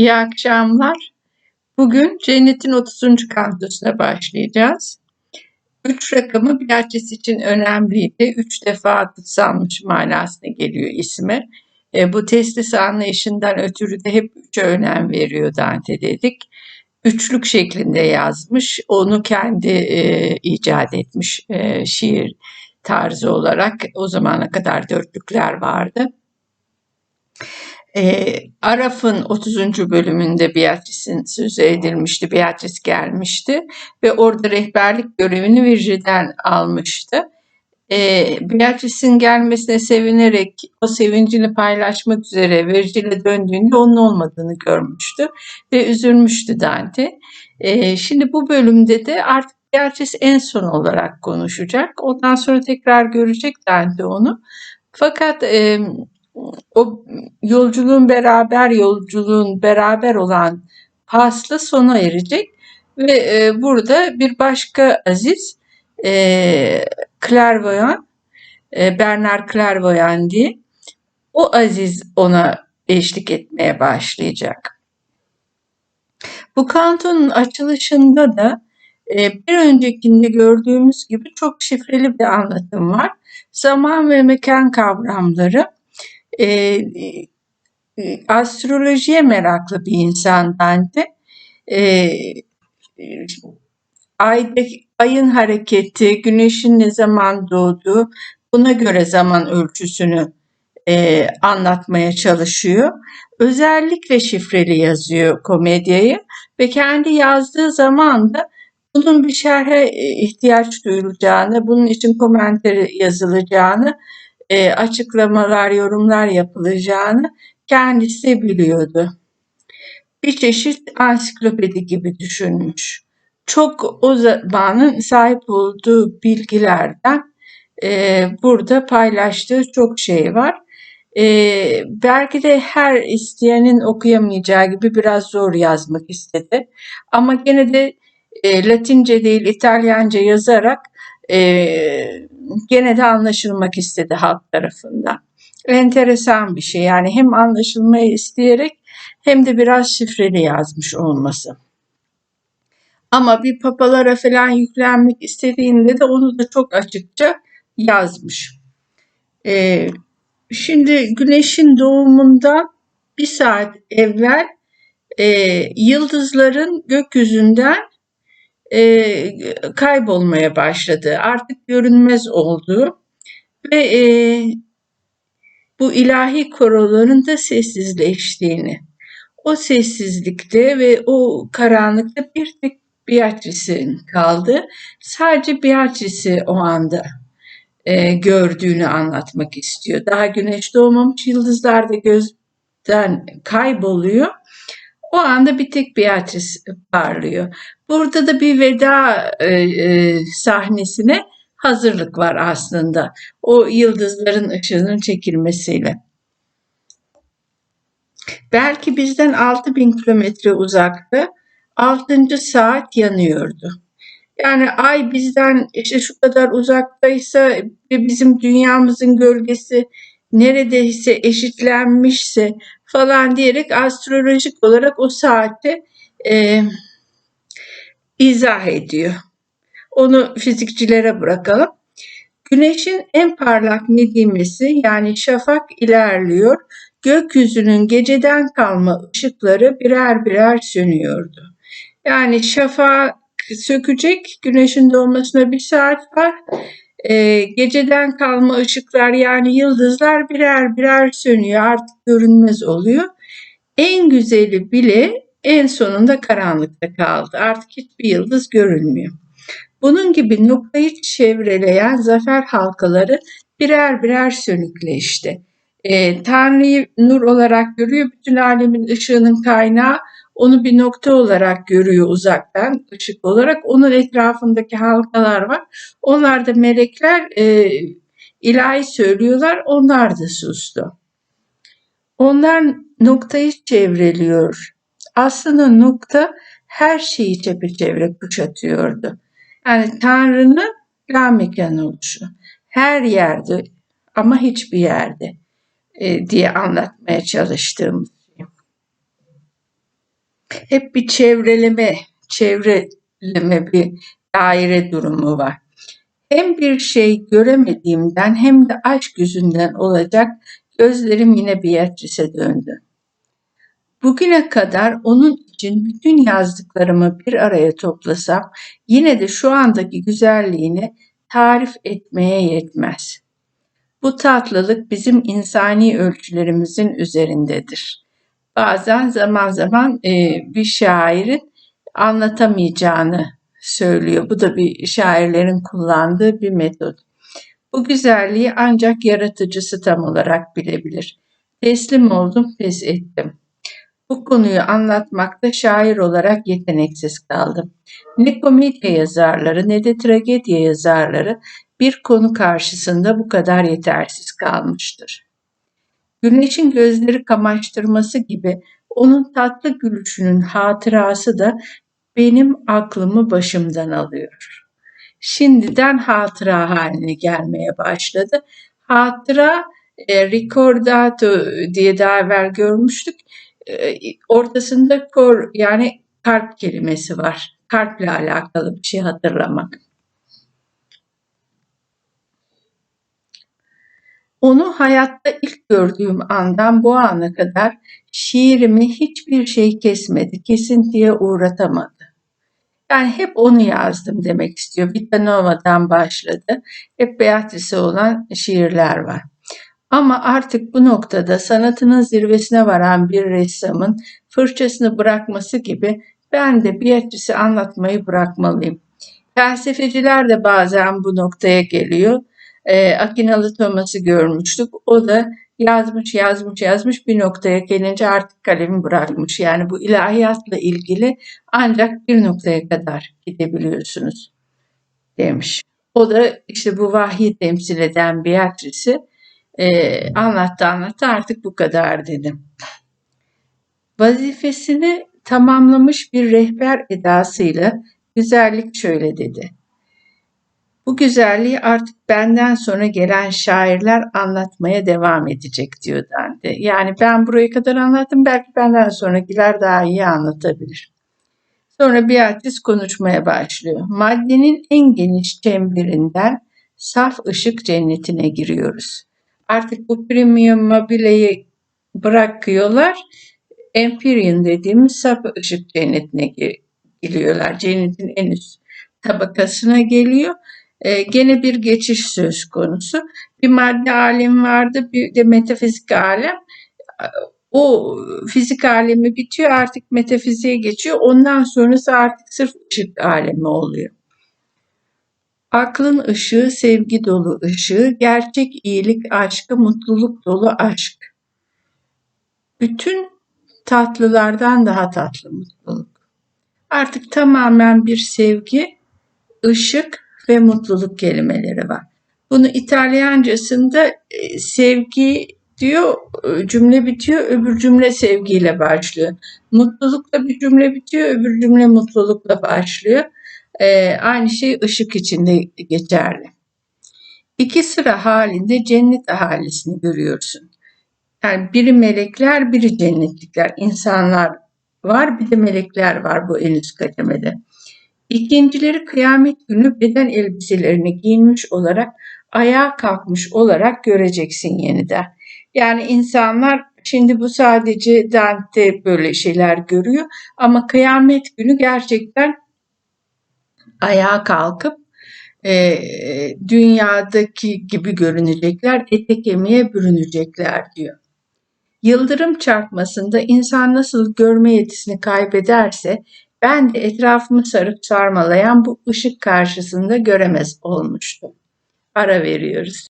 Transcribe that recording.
İyi akşamlar. Bugün Cennet'in 30. kampüsüne başlayacağız. Üç rakamı Pilates için önemliydi. Üç defa kutsanmış manasına geliyor ismi. E, bu testis anlayışından ötürü de hep üçe önem veriyor Dante dedik. Üçlük şeklinde yazmış. Onu kendi e, icat etmiş e, şiir tarzı olarak. O zamana kadar dörtlükler vardı. E, Araf'ın 30. bölümünde Beatrice'in sözü edilmişti. Beatrice gelmişti ve orada rehberlik görevini Virgil'den almıştı. E, Beatrice'in gelmesine sevinerek o sevincini paylaşmak üzere Virgil'e döndüğünde onun olmadığını görmüştü ve üzülmüştü Dante. E, şimdi bu bölümde de artık Beatrice en son olarak konuşacak. Ondan sonra tekrar görecek Dante onu. Fakat e, o yolculuğun beraber yolculuğun beraber olan faslı sona erecek ve e, burada bir başka aziz e, Clairvoyant e, Bernard Clairvoyant diye o aziz ona eşlik etmeye başlayacak. Bu kantonun açılışında da e, bir öncekinde gördüğümüz gibi çok şifreli bir anlatım var. Zaman ve mekan kavramları e, e, astrolojiye meraklı bir insan bence. E, aydaki, ayın hareketi, güneşin ne zaman doğduğu, buna göre zaman ölçüsünü e, anlatmaya çalışıyor. Özellikle şifreli yazıyor komedyayı ve kendi yazdığı zaman da bunun bir şerhe e, ihtiyaç duyulacağını, bunun için komenteri yazılacağını e, açıklamalar, yorumlar yapılacağını kendisi biliyordu. Bir çeşit ansiklopedi gibi düşünmüş. Çok o zamanın sahip olduğu bilgilerden e, burada paylaştığı çok şey var. E, belki de her isteyenin okuyamayacağı gibi biraz zor yazmak istedi. Ama gene de e, Latince değil İtalyanca yazarak e, gene de anlaşılmak istedi halk tarafından. Enteresan bir şey yani hem anlaşılmayı isteyerek hem de biraz şifreli yazmış olması. Ama bir papalara falan yüklenmek istediğinde de onu da çok açıkça yazmış. Ee, şimdi güneşin doğumundan bir saat evvel e, yıldızların gökyüzünden e, kaybolmaya başladı. Artık görünmez oldu ve e, bu ilahi koroların da sessizleştiğini, o sessizlikte ve o karanlıkta bir tek Beatrice'in kaldı. Sadece Beatrice'i o anda e, gördüğünü anlatmak istiyor. Daha güneş doğmamış, yıldızlar da gözden kayboluyor. O anda bir tek Beatrice parlıyor. Burada da bir veda e, e, sahnesine hazırlık var aslında. O yıldızların ışığının çekilmesiyle. Belki bizden 6000 kilometre uzakta 6. saat yanıyordu. Yani ay bizden işte şu kadar uzaktaysa ve bizim dünyamızın gölgesi neredeyse eşitlenmişse falan diyerek astrolojik olarak o saati e, izah ediyor. Onu fizikçilere bırakalım. Güneşin en parlak nedimesi yani şafak ilerliyor. Gökyüzünün geceden kalma ışıkları birer birer sönüyordu. Yani şafak sökecek, güneşin doğmasına bir saat var. Ee, geceden kalma ışıklar yani yıldızlar birer birer sönüyor artık görünmez oluyor. En güzeli bile en sonunda karanlıkta kaldı. Artık hiçbir yıldız görünmüyor. Bunun gibi noktayı çevreleyen zafer halkaları birer birer sönükleşti. E, Tanrı'yı nur olarak görüyor, bütün alemin ışığının kaynağı onu bir nokta olarak görüyor uzaktan ışık olarak. Onun etrafındaki halkalar var. Onlar da melekler e, ilahi söylüyorlar. Onlar da sustu. Onlar noktayı çevreliyor. Aslında nokta her şeyi çepeçevre kuşatıyordu. Yani Tanrı'nın la mekan oluşu. Her yerde ama hiçbir yerde e, diye anlatmaya çalıştığımız. Hep bir çevreleme, çevreleme bir daire durumu var. Hem bir şey göremediğimden hem de aşk yüzünden olacak gözlerim yine Beatrice'e döndü. Bugüne kadar onun için bütün yazdıklarımı bir araya toplasam yine de şu andaki güzelliğini tarif etmeye yetmez. Bu tatlılık bizim insani ölçülerimizin üzerindedir. Bazen zaman zaman e, bir şairin anlatamayacağını söylüyor. Bu da bir şairlerin kullandığı bir metot. Bu güzelliği ancak yaratıcısı tam olarak bilebilir. Teslim oldum, pes ettim. Bu konuyu anlatmakta şair olarak yeteneksiz kaldım. Ne komedya yazarları ne de tragedya yazarları bir konu karşısında bu kadar yetersiz kalmıştır. Güneşin gözleri kamaştırması gibi onun tatlı gülüşünün hatırası da benim aklımı başımdan alıyor. Şimdiden hatıra haline gelmeye başladı. Hatıra e, ricordato diye daha evvel görmüştük. E, ortasında kor yani kalp kelimesi var. Kalple alakalı bir şey hatırlamak. Onu hayatta ilk gördüğüm andan bu ana kadar şiirimi hiçbir şey kesmedi, kesintiye uğratamadı. Yani hep onu yazdım demek istiyor. Vita Nova'dan başladı. Hep Beatrice'e olan şiirler var. Ama artık bu noktada sanatının zirvesine varan bir ressamın fırçasını bırakması gibi ben de Beatrice'i anlatmayı bırakmalıyım. Felsefeciler de bazen bu noktaya geliyor. E, Akinalı Thomas'ı görmüştük. O da yazmış yazmış yazmış bir noktaya gelince artık kalemi bırakmış. Yani bu ilahiyatla ilgili ancak bir noktaya kadar gidebiliyorsunuz demiş. O da işte bu vahyi temsil eden Beatrice'i e, anlattı anlattı artık bu kadar dedim. Vazifesini tamamlamış bir rehber edasıyla güzellik şöyle dedi. Bu güzelliği artık benden sonra gelen şairler anlatmaya devam edecek diyor Dante. Yani ben buraya kadar anlattım belki benden sonrakiler daha iyi anlatabilir. Sonra Beatrice konuşmaya başlıyor. Maddenin en geniş çemberinden saf ışık cennetine giriyoruz. Artık bu premium mobileyi bırakıyorlar. Empyrean dediğimiz saf ışık cennetine giriyorlar. Cennetin en üst tabakasına geliyor e, gene bir geçiş söz konusu. Bir madde alem vardı, bir de metafizik alem. O fizik alemi bitiyor, artık metafiziğe geçiyor. Ondan sonrası artık sırf ışık alemi oluyor. Aklın ışığı, sevgi dolu ışığı, gerçek iyilik aşkı, mutluluk dolu aşk. Bütün tatlılardan daha tatlı mutluluk. Artık tamamen bir sevgi, ışık ve mutluluk kelimeleri var. Bunu İtalyancasında e, sevgi diyor e, cümle bitiyor öbür cümle sevgiyle başlıyor. Mutlulukla bir cümle bitiyor öbür cümle mutlulukla başlıyor. Ee, aynı şey ışık içinde geçerli. İki sıra halinde cennet ahalisini görüyorsun. Yani biri melekler, biri cennetlikler. insanlar var, bir de melekler var bu en üst kademede. İkincileri kıyamet günü beden elbiselerini giyinmiş olarak ayağa kalkmış olarak göreceksin yeniden. Yani insanlar şimdi bu sadece Dante böyle şeyler görüyor ama kıyamet günü gerçekten ayağa kalkıp e, dünyadaki gibi görünecekler, ete kemiğe bürünecekler diyor. Yıldırım çarpmasında insan nasıl görme yetisini kaybederse ben de etrafımı sarıp sarmalayan bu ışık karşısında göremez olmuştum. Ara veriyoruz.